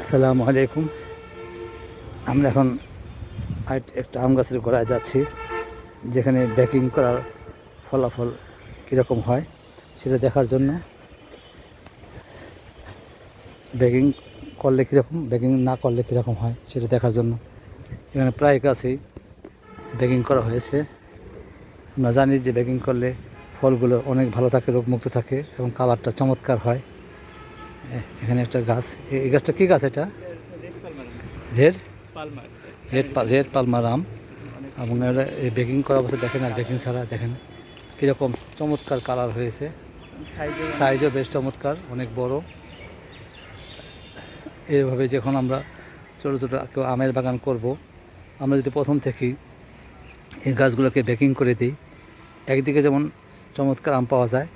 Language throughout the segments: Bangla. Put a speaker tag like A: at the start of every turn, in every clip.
A: আসসালামু আলাইকুম। আমরা এখন একটা আম গাছের গোড়ায় যাচ্ছি, যেখানে ব্যাকিং করার ফলাফল কীরকম হয় সেটা দেখার জন্য। ব্যাকিং করলে কীরকম ব্যাকিং না করলে কীরকম হয় সেটা দেখার জন্য। এখানে প্রায় গাছেই ব্যাকিং করা হয়েছে। আমরা জানি যে ব্যাকিং করলে ফলগুলো অনেক ভালো থাকে, রোগমুক্ত থাকে এবং কালারটা চমৎকার হয়। এখানে একটা গাছ। এই গাছটা কী গাছ এটা? রেড? রেড রেড পালমার আম এবং এই বেকিং করা অবস্থা দেখেন আর বেকিং ছাড়া দেখেন কীরকম চমৎকার কালার হয়েছে। সাইজও বেশ চমৎকার, অনেক বড়। এইভাবে যখন আমরা ছোটো ছোটো কেউ আমের বাগান করব, আমরা যদি প্রথম থেকেই এই গাছগুলোকে বেকিং করে দিই, একদিকে যেমন চমৎকার আম পাওয়া যায়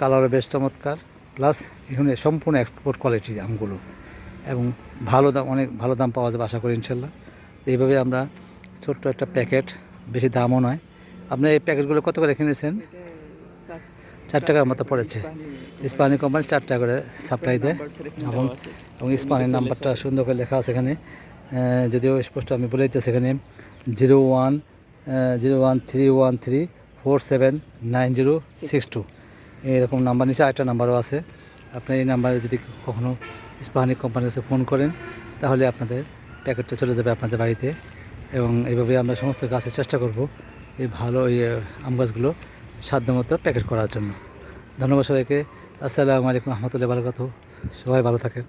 A: কালারও বেশ চমৎকার। প্লাস এখানে সম্পূর্ণ এক্সপোর্ট কোয়ালিটির আমগুলো। এবং ভালো দাম, অনেক ভালো দাম পাওয়া যাবে আশা করি ইনশাল্লাহ। এইভাবে আমরা ছোট্ট একটা প্যাকেট বেশি দামও নয়। আপনি এই প্যাকেটগুলো কত করে কিনেছেন? চার টাকার মতো পড়েছে। ইস্পানি কোম্পানি চার টাকা করে সাপ্লাই দেয়। এবং এবং নাম্বারটা সুন্দর করে লেখা আছে এখানে। যদিও স্পষ্ট আমি বলে দিতেছি সেখানে zero one zero one three one three four seven nine zero six two এরকম নাম্বার নিচে আরেকটা নাম্বারও আছে। আপনি এই নাম্বারে যদি কখনও ইস্পাহানি কোম্পানির কাছে ফোন করেন, তাহলে আপনাদের প্যাকেটটা চলে যাবে আপনাদের বাড়িতে। এবং এইভাবে আমরা সমস্ত গাছের চেষ্টা করব এই ভালো এই আম গাছগুলো সাধ্যমতো প্যাকেট করার জন্য। ধন্যবাদ সবাইকে। আসসালামু আলাইকুম রহমতুল্লাহ বারকাত সবাই ভালো থাকেন।